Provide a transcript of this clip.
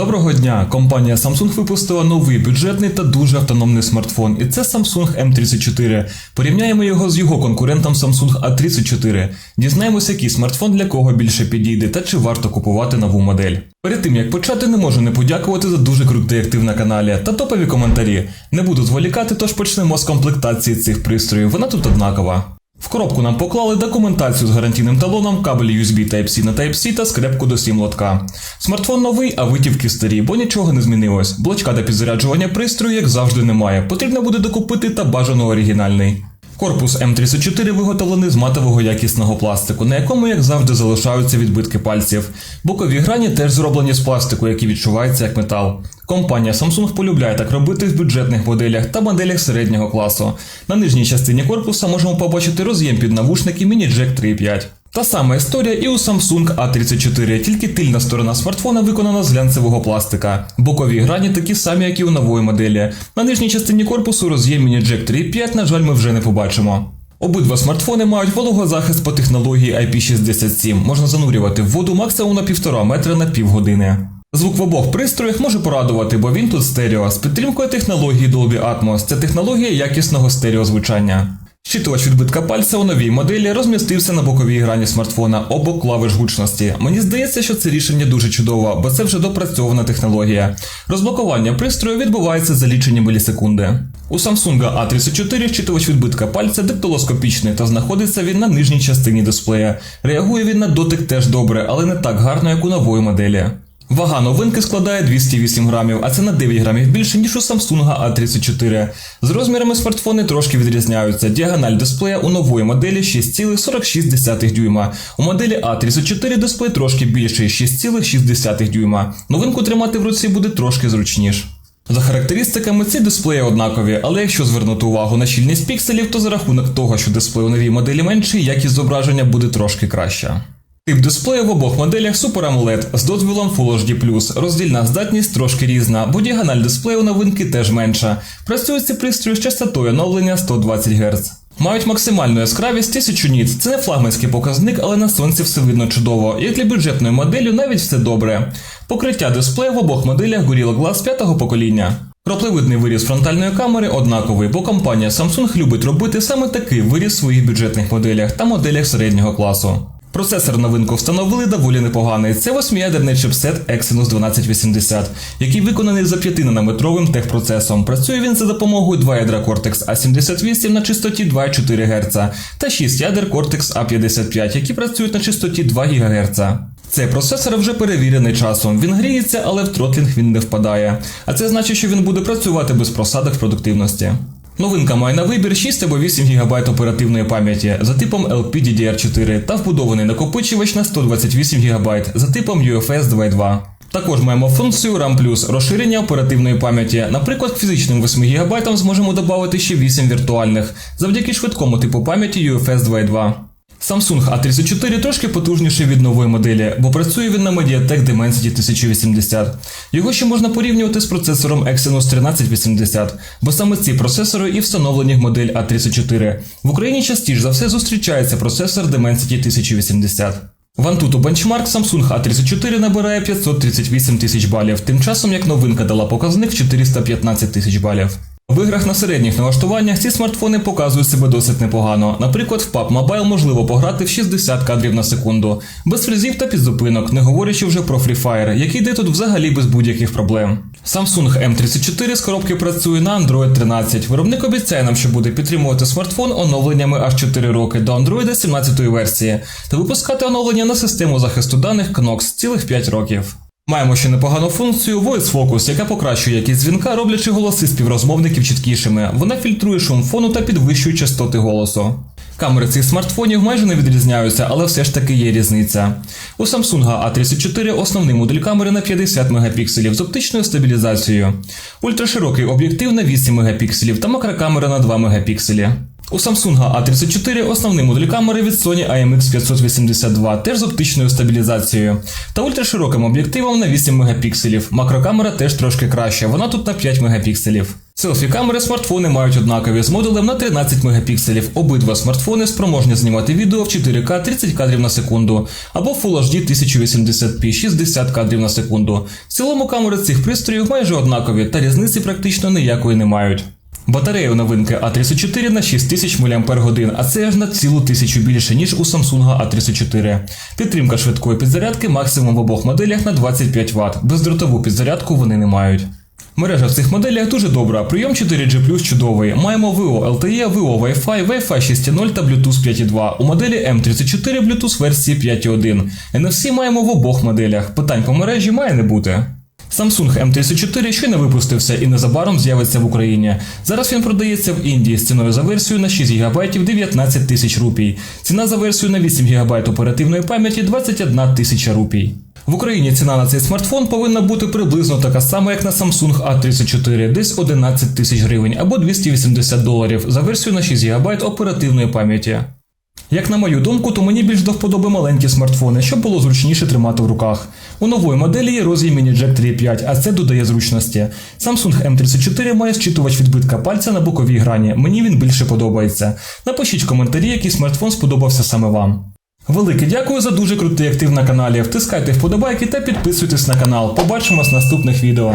Доброго дня! Компанія Samsung випустила новий бюджетний та дуже автономний смартфон, і це Samsung M34. Порівняємо його з його конкурентом Samsung A34. Дізнаємося, який смартфон для кого більше підійде та чи варто купувати нову модель. Перед тим як почати, не можу не подякувати за дуже крутий актив на каналі та топові коментарі. Не буду зволікати, тож почнемо з комплектації цих пристроїв. Вона тут однакова. В коробку нам поклали документацію з гарантійним талоном, кабель USB Type-C на Type-C та скрепку до сім лотка. Смартфон новий, а витівки старі, бо нічого не змінилось. Блочка до підзаряджування пристрою, як завжди, немає. Потрібно буде докупити та бажано оригінальний. Корпус М34 виготовлений з матового якісного пластику, на якому, як завжди, залишаються відбитки пальців. Бокові грані теж зроблені з пластику, який відчувається як метал. Компанія Samsung полюбляє так робити в бюджетних моделях та моделях середнього класу. На нижній частині корпуса можемо побачити роз'єм під навушники Mini Jack 3.5. Та сама історія і у Samsung A34, тільки тильна сторона смартфона виконана з глянцевого пластика. Бокові грані такі самі, як і у нової моделі. На нижній частині корпусу роз'єм Mini Jack 3.5, на жаль, ми вже не побачимо. Обидва смартфони мають вологозахист по технології IP67. Можна занурювати в воду максимум на 1,5 метра на півгодини. Звук в обох пристроях може порадувати, бо він тут стерео з підтримкою технології Dolby Atmos. Це технологія якісного стереозвучання. Щитувач відбитка пальця у новій моделі розмістився на боковій грані смартфона обок клавиш гучності. Мені здається, що це рішення дуже чудово, бо це вже допрацьована технологія. Розблокування пристрою відбувається за лічені мілісекунди. У Samsung A34 щитувач відбитка пальця диктолоскопічний та знаходиться він на нижній частині дисплея. Реагує він на дотик теж добре, але не так гарно, як у нової моделі. Вага новинки складає 208 грамів, а це на 9 грамів більше, ніж у Samsung A34. З розмірами смартфони трошки відрізняються. Діагональ дисплея у нової моделі 6,46 дюйма. У моделі A34 дисплей трошки більший 6,6 дюйма. Новинку тримати в руці буде трошки зручніше. За характеристиками ці дисплеї однакові, але якщо звернути увагу на щільність пікселів, то за рахунок того, що дисплей у новій моделі менший, якість зображення буде трошки краща. Тип дисплею в обох моделях Super AMOLED з дозволом Full HD+. Роздільна здатність трошки різна, бо діагональ дисплею новинки теж менша. Працюють ці пристрої з частотою оновлення 120 Гц. Мають максимальну яскравість 1000 ніт. Це не флагманський показник, але на сонці все видно чудово. Як для бюджетної моделі навіть все добре. Покриття дисплею в обох моделях Gorilla Glass 5-го покоління. Кроплевидний виріз фронтальної камери однаковий, бо компанія Samsung любить робити саме такий виріз в своїх бюджетних моделях та моделях середнього класу. Процесор новинку встановили доволі непоганий. Це восьмиядерний чипсет Exynos 1280, який виконаний за 5-нанометровим техпроцесом. Працює він за допомогою 2 ядра Cortex A78 на частоті 2,4 Гц та 6 ядер Cortex A55, які працюють на частоті 2 ГГц. Цей процесор вже перевірений часом. Він гріється, але в тротлінг він не впадає. А це значить, що він буде працювати без просадок в продуктивності. Новинка має на вибір 6 або 8 ГБ оперативної пам'яті за типом LPDDR4 та вбудований накопичувач на 128 ГБ за типом UFS 2.2. Також маємо функцію RAM+, розширення оперативної пам'яті. Наприклад, фізичним 8 ГБ зможемо додати ще 8 віртуальних завдяки швидкому типу пам'яті UFS 2.2. Samsung A34 трошки потужніший від нової моделі, бо працює він на Mediatek Dimensity 1080. Його ще можна порівнювати з процесором Exynos 1380, бо саме ці процесори і встановлені в модель A34. В Україні частіше за все зустрічається процесор Dimensity 1080. В Antutu Benchmark Samsung A34 набирає 538 тисяч балів, тим часом як новинка дала показник 415 тисяч балів. В іграх на середніх налаштуваннях ці смартфони показують себе досить непогано. Наприклад, в PUBG Mobile можливо пограти в 60 кадрів на секунду, без фрізів та підзупинок, не говорячи вже про Free Fire, який йде тут взагалі без будь-яких проблем. Samsung M34 з коробки працює на Android 13. Виробник обіцяє нам, що буде підтримувати смартфон оновленнями аж 4 роки до Android 17 версії та випускати оновлення на систему захисту даних Knox цілих 5 років. Маємо ще непогану функцію Voice Focus, яка покращує якість дзвінка, роблячи голоси співрозмовників чіткішими. Вона фільтрує шум фону та підвищує частоти голосу. Камери цих смартфонів майже не відрізняються, але все ж таки є різниця. У Samsung A34 основний модуль камери на 50 мегапікселів з оптичною стабілізацією, ультраширокий об'єктив на 8 мегапікселів та макрокамера на 2 мегапікселі. У Samsung A34 основний модуль камери від Sony IMX582, теж з оптичною стабілізацією, та ультрашироким об'єктивом на 8 мегапікселів. Макрокамера теж трошки краща, вона тут на 5 мегапікселів. Селфі-камери смартфони мають однакові з модулем на 13 мегапікселів. Обидва смартфони спроможні знімати відео в 4К 30 кадрів на секунду або Full HD 1080p 60 кадрів на секунду. В цілому камери цих пристроїв майже однакові та різниці практично ніякої не мають. Батарея у новинки А34 на 6000 мАч, а це аж на цілу тисячу більше, ніж у Samsung A34. Підтримка швидкої підзарядки максимум в обох моделях на 25 Вт. Бездротову підзарядку вони не мають. Мережа в цих моделях дуже добра. Прийом 4G чудовий. Маємо VO LTE, VO Wi-Fi, Wi-Fi 6.0 та Bluetooth 5.2. У моделі M34 Bluetooth версії 5.1. NFC маємо в обох моделях. Питань по мережі має не бути. Samsung M34 щойно випустився і незабаром з'явиться в Україні. Зараз він продається в Індії з ціною за версію на 6 ГБ 19 тисяч рупій. Ціна за версію на 8 ГБ оперативної пам'яті 21 тисяча рупій. В Україні ціна на цей смартфон повинна бути приблизно така сама, як на Samsung A34, десь 11 тисяч гривень або 280 доларів за версію на 6 ГБ оперативної пам'яті. Як на мою думку, то мені більш до вподоби маленькі смартфони, щоб було зручніше тримати в руках. У нової моделі є роз'єм Mini Jack 3.5, а це додає зручності. Samsung M34 має зчитувач відбитка пальця на боковій грані. Мені він більше подобається. Напишіть в коментарі, який смартфон сподобався саме вам. Велике дякую за дуже крутий актив на каналі. Втискайте вподобайки та підписуйтесь на канал. Побачимось в наступних відео.